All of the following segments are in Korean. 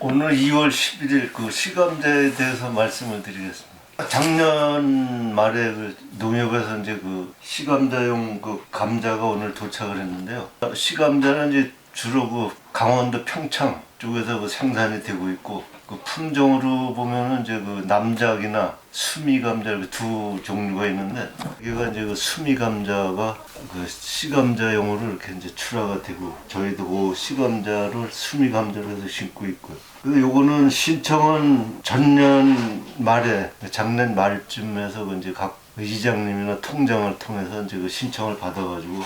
오늘 2월 11일 그 시감자에 대해서 말씀을 드리겠습니다. 작년 말에 그 농협에서 이제 그 시감자용 그 감자가 오늘 도착을 했는데요. 시감자는 이제 주로 그 강원도 평창 쪽에서 그 생산이 되고 있고 그 품종으로 보면은 이제 그 남작이나 수미 감자 두 종류가 있는데 여기가 이제 그 수미 감자가 그 시감자용으로 이렇게 이제 출하가 되고 저희도 그 시감자를 수미 감자로 해서 심고 있고요. 근데 요거는 신청은 전년 말에 작년 말쯤에서 그 이제 각 이장님이나 통장을 통해서 이제 그 신청을 받아가지고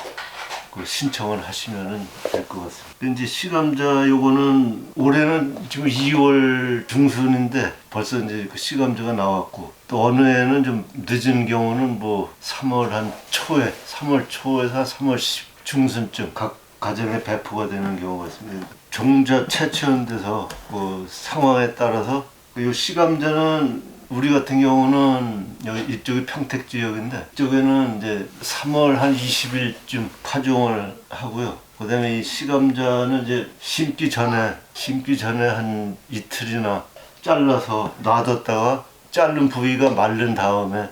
그 신청을 하시면은 될것 같습니다. 이제 시감자 요거는 올해는 지금 2월 중순인데 벌써 이제 그 시감자가 나왔고 또 어느 해는 좀 늦은 경우는 뭐 3월 한 초에 3월 초에서 한 3월 10 중순쯤 각 가정에 배포가 되는 경우가 있습니다. 종자 채취원돼서 그 상황에 따라서 이 시감자는 우리 같은 경우는 여기 이쪽이 평택 지역인데 이쪽에는 이제 3월 한 20일쯤 파종을 하고요. 그다음에 이 시감자는 이제 심기 전에 심기 전에 한 이틀이나 잘라서 놔뒀다가 자른 부위가 마른 다음에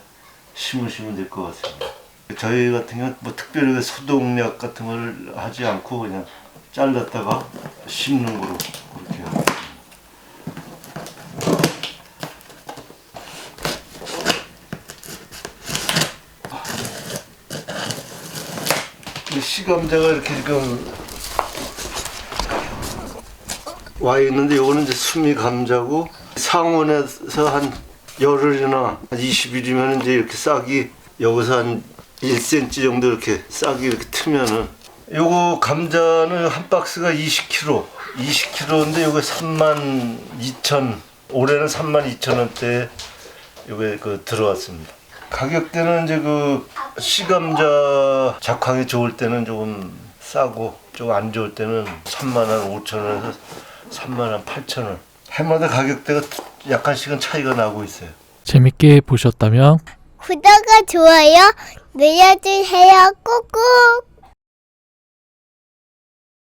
심으시면 될 것 같습니다. 저희 같은 경우는 뭐 특별하게 소독약 같은 걸 하지 않고 그냥 잘랐다가 심는 거로 그렇게 해요. 이 시 감자가 이렇게 지금 와 있는데 요거는 이제 수미 감자고 상온에서 한 열흘이나 한 20일이면 이제 이렇게 싹이 여기서 한 1cm 정도 이렇게 싹이 이렇게 트면은 요거 감자는 한 박스가 20kg 20kg인데 요거 3만 2천 올해는 3만 2천 원대에 요게 그 들어왔습니다. 가격대는 이제 그 시감 자 작황이 좋을 때는 조금 싸고 좀 안 좋을 때는 3만 원 5천 원에서 3만 원 8천 원 해마다 가격대가 약간씩은 차이가 나고 있어요. 재밌게 보셨다면 구독과 좋아요 눌러주세요. 꾹꾹.